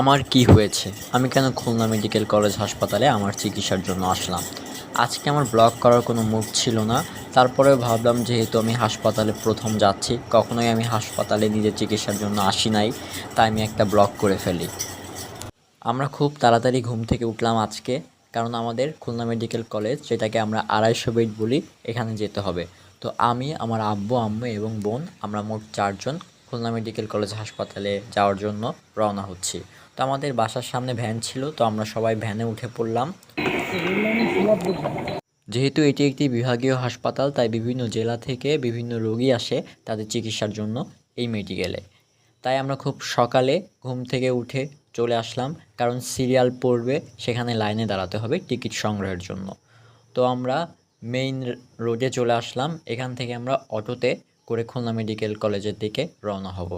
আমার কি হয়েছে? আমি কেন খুলনা মেডিকেল কলেজ হাসপাতালে আমার চিকিৎসার জন্য আসলাম? আজকে আমার ব্লগ করার কোনো মুড ছিল না। তারপরেও ভাবলাম, যেহেতু আমি হাসপাতালে প্রথম যাচ্ছি, কখনোই আমি হাসপাতালে নিজের চিকিৎসার জন্য আসি নাই, তাই আমি একটা ব্লগ করে ফেলি। আমরা খুব তাড়াতাড়ি ঘুম থেকে উঠলাম আজকে, কারণ আমাদের খুলনা মেডিকেল কলেজ, যেটাকে আমরা আড়াইশো বেড বলি, এখানে যেতে হবে। তো আমি, আমার আব্বু, আম্মু এবং বোন, আমরা মোট চারজন খুলনা মেডিকেল কলেজ হাসপাতালে যাওয়ার জন্য রওনা হচ্ছি। তো আমাদের বাসার সামনে ভ্যান ছিল, তো আমরা সবাই ভ্যানে উঠে পড়লাম। যেহেতু এটি একটি বিভাগীয় হাসপাতাল, তাই বিভিন্ন জেলা থেকে বিভিন্ন রোগী আসে তাদের চিকিৎসার জন্য এই মেডিকেলে। তাই আমরা খুব সকালে ঘুম থেকে উঠে চলে আসলাম, কারণ সিরিয়াল পড়বে, সেখানে লাইনে দাঁড়াতে হবে টিকিট সংগ্রহের জন্য। তো আমরা মেইন রোডে চলে আসলাম, এখান থেকে আমরা অটোতে করে খুলনা মেডিকেল কলেজের দিকে রওনা হব।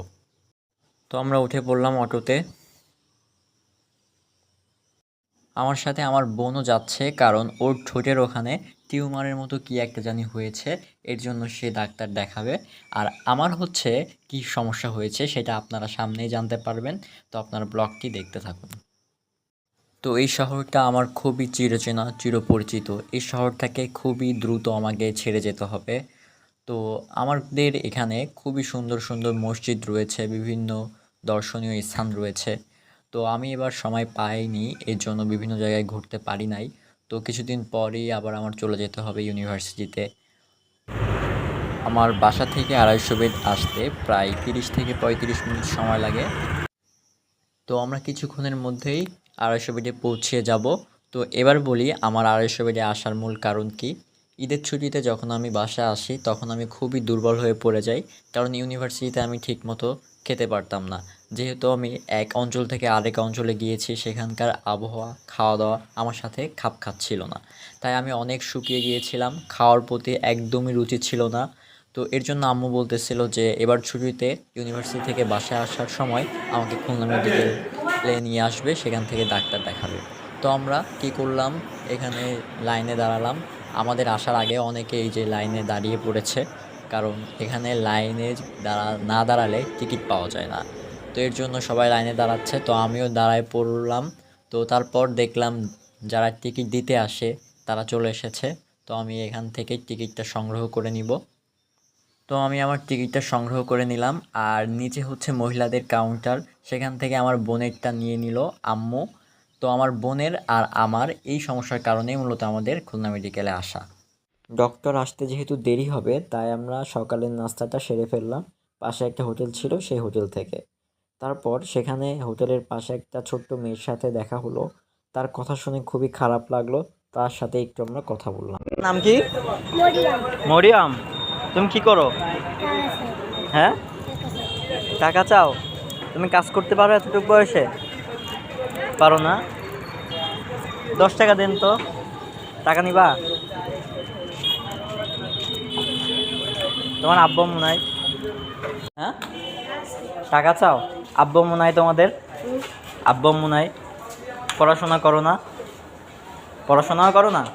তো আমরা উঠে পড়লাম অটোতে। আমার সাথে আমার বোনও যাচ্ছে, কারণ ওর ঠোঁটের ওখানে টিউমারের মতো কি একটা জানি হয়েছে, এর জন্য সে ডাক্তার দেখাবে। আর আমার হচ্ছে কি সমস্যা হয়েছে সেটা আপনারা সামনেই জানতে পারবেন, তো আপনারা ব্লগটি দেখতে থাকুন। তো এই শহরটা আমার খুবই চিরচেনা, চিরপরিচিত। এই শহরটাকে খুবই দ্রুত আমাকে ছেড়ে যেতে হবে। তো আমাদের এখানে খুবই সুন্দর সুন্দর মসজিদ রয়েছে, বিভিন্ন দর্শনীয় স্থান রয়েছে। তো আমি এবার সময় পাইনি, এর জন্য বিভিন্ন জায়গায় ঘুরতে পারি নাই। তো কিছুদিন পরেই আবার আমার চলে যেতে হবে ইউনিভার্সিটিতে। আমার বাসা থেকে আড়াইশো বেড আসতে প্রায় তিরিশ থেকে পঁয়ত্রিশ মিনিট সময় লাগে। তো আমরা কিছুক্ষণের মধ্যেই আড়াইশো বেডে পৌঁছে যাব। তো এবার বলি, আমার আড়াইশো বেডে আসার মূল কারণ কি? ঈদের ছুটিতে যখন আমি বাসায় আসি, তখন আমি খুবই দুর্বল হয়ে পড়ে যাই। কারণ ইউনিভার্সিটিতে আমি ঠিকমতো খেতে পারতাম না। যেহেতু আমি এক অঞ্চল থেকে আরেক অঞ্চলে গিয়েছি, সেখানকার আবহাওয়া খাওয়া দাওয়া আমার সাথে খাপ খাচ্ছিল না। তাই আমি অনেক শুকিয়ে গিয়েছিলাম, খাওয়ার প্রতি একদমই রুচি ছিল না। তো এর জন্য আম্মু বলতেছিল যে, এবার ছুটিতে ইউনিভার্সিটি থেকে বাসায় আসার সময় আমাকে খুলনা মেডিকেলে নিয়ে আসবে, সেখান থেকে ডাক্তার দেখাবে। তো আমরা কি করলাম, এখানে লাইনে দাঁড়ালাম। আমাদের আসার আগে অনেকে এই যে লাইনে দাঁড়িয়ে পড়েছে কারণ এখানে লাইনে দাঁড়া, না দাঁড়ালে টিকিট পাওয়া যায় না। তো এর জন্য সবাই লাইনে দাঁড়াচ্ছে। তো আমিও দাঁড়ায় পড়লাম। তো তারপর দেখলাম যারা টিকিট দিতে আসে, তারা চলে এসেছে। তো আমি এখান থেকে টিকিটটা সংগ্রহ করে নিব। তো আমি আমার টিকিটটা সংগ্রহ করে নিলাম। আর নিচে হচ্ছে মহিলাদের কাউন্টার। সেখান থেকে আমার বোনেরটা নিয়ে নিল আম্মু। তো আমার বোনের আর আমার এই সমস্যার কারণেই মূলত আমাদের খুলনা মেডিকেলে আসা। ডক্টর আসতে যেহেতু দেরি হবে তাই আমরা সকালের নাস্তাটা সেরে ফেললাম। পাশে একটা হোটেল ছিল সেই হোটেল থেকে। তারপর সেখানে হোটেলের পাশে একটা ছোট্ট মেয়ের সাথে দেখা হলো। তার কথা শুনে খুবই খারাপ লাগল। তার সাথে একটু আমরা কথা বললাম। নাম কি? মরিয়াম। মরিয়াম তুমি কি করো? হ্যাঁ? টাকা চাও? তুমি কাজ করতে পারো এতটুকু বয়সে? পারো না? দশ টাকা দেন তো। টাকা নিবা? তোমার আব্বা মনে হয় হ্যাঁ? টাকা চাও? আব্বা মনে হয় তোমাদের? আব্বা মনে হয় পড়াশোনা করো না? পড়াশোনাও করো না?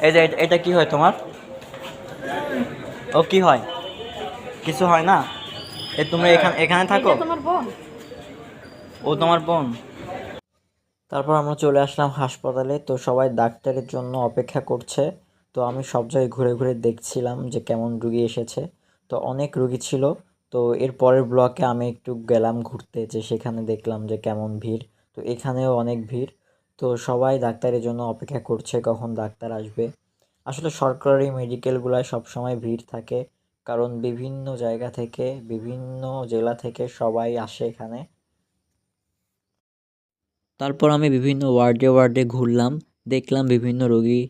এই যে এটা- এটা কি হয় তোমার? ও কি হয়? কিছু হয় না? এ তুমি এখানে এখানে থাকো। ও তোমার বোন। তারপর আমরা চলে আসলাম হাসপাতালে। তো সবাই ডাক্তারের জন্য অপেক্ষা করছে। তো আমি সব জায়গায় ঘুরে ঘুরে দেখছিলাম যে কেমন রুগী এসেছে। তো অনেক রুগী ছিল। তো এর পরের ব্লকে আমি একটু গেলাম ঘুরতে, যে সেখানে দেখলাম যে কেমন ভিড়। তো এখানেও অনেক ভিড়। তো সবাই ডাক্তারের জন্য অপেক্ষা করছে কখন ডাক্তার আসবে। আসলে সরকারি মেডিকেলগুলোয় সবসময় ভিড় থাকে, কারণ বিভিন্ন জায়গা থেকে, বিভিন্ন জেলা থেকে সবাই আসে এখানে। তারপর আমি বিভিন্ন ওয়ার্ডে ওয়ার্ডে ঘুরলাম, দেখলাম বিভিন্ন রোগী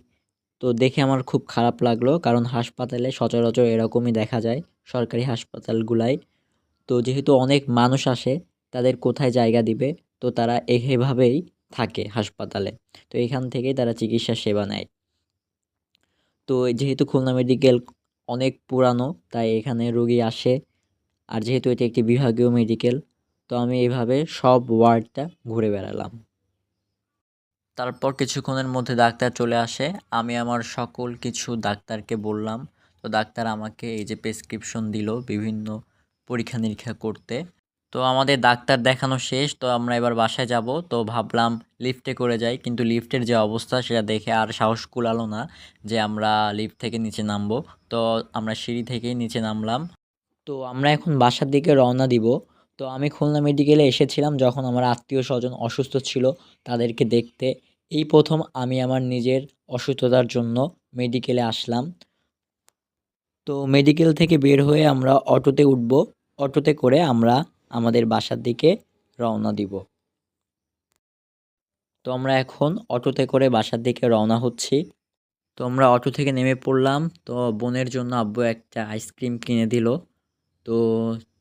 তো দেখে আমার খুব খারাপ লাগল, কারণ হাসপাতালে সচরাচর এরকমই দেখা যায়, সরকারি হাসপাতালগুলাই। তো যেহেতু অনেক মানুষ আসে, তাদের কোথায় জায়গা দিবে? তো তারা এভাবেই থাকে হাসপাতালে। তো এখান থেকেই তারা চিকিৎসা সেবা নেয়। তো যেহেতু খুলনা মেডিকেল অনেক পুরানো, তাই এখানে রোগী আসে। আর যেহেতু এটি একটি বিভাগীয় মেডিকেল, তো আমি এইভাবে সব ওয়ার্ডটা ঘুরে বেড়ালাম। তারপর কিছুক্ষণের মধ্যে ডাক্তার চলে আসে। আমি আমার সকল কিছু ডাক্তারকে বললাম। তো ডাক্তার আমাকে এই যে প্রেসক্রিপশন দিল বিভিন্ন পরীক্ষা নিরীক্ষা করতে। তো আমাদের ডাক্তার দেখানো শেষ। তো আমরা এবার বাসায় যাব। তো ভাবলাম লিফটে করে যাই। কিন্তু লিফটের যে অবস্থা, সেটা দেখে আর সাহস কুলালো না যে আমরা লিফট থেকে নিচে নামবো। তো আমরা সিঁড়ি থেকেই নিচে নামলাম। তো আমরা এখন বাসার দিকে রওনা দিব। তো আমি খুলনা মেডিকেলে এসেছিলাম। যখন আমার আত্মীয় স্বজন অসুস্থ ছিল তাদেরকে দেখতে এই প্রথম আমি আমার নিজের অসুস্থতার জন্য মেডিকেলে আসলাম। তো মেডিকেল থেকে বের হয়ে আমরা অটোতে উঠব। অটোতে করে আমরা আমাদের বাসার দিকে রওনা দিব। তো আমরা এখন অটোতে করে বাসার দিকে রওনা হচ্ছি। তো আমরা অটো থেকে নেমে পড়লাম। তো বোনের জন্য আব্বু একটা আইসক্রিম কিনে দিল। তো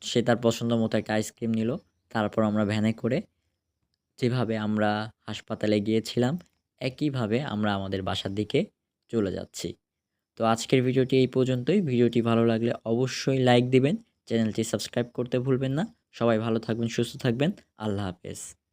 সে তার পছন্দ মতো একটা আইসক্রিম নিল। তারপর আমরা ভ্যানে করে যেভাবে আমরা হাসপাতালে গিয়েছিলাম, একইভাবে আমরা আমাদের বাসার দিকে চলে যাচ্ছি। তো আজকের ভিডিওটি এই পর্যন্তই। ভিডিওটি ভালো লাগলে অবশ্যই লাইক দিবেন। চ্যানেলটি সাবস্ক্রাইব করতে ভুলবেন না। সবাই ভালো থাকবেন, সুস্থ থাকবেন। আল্লাহ হাফেজ।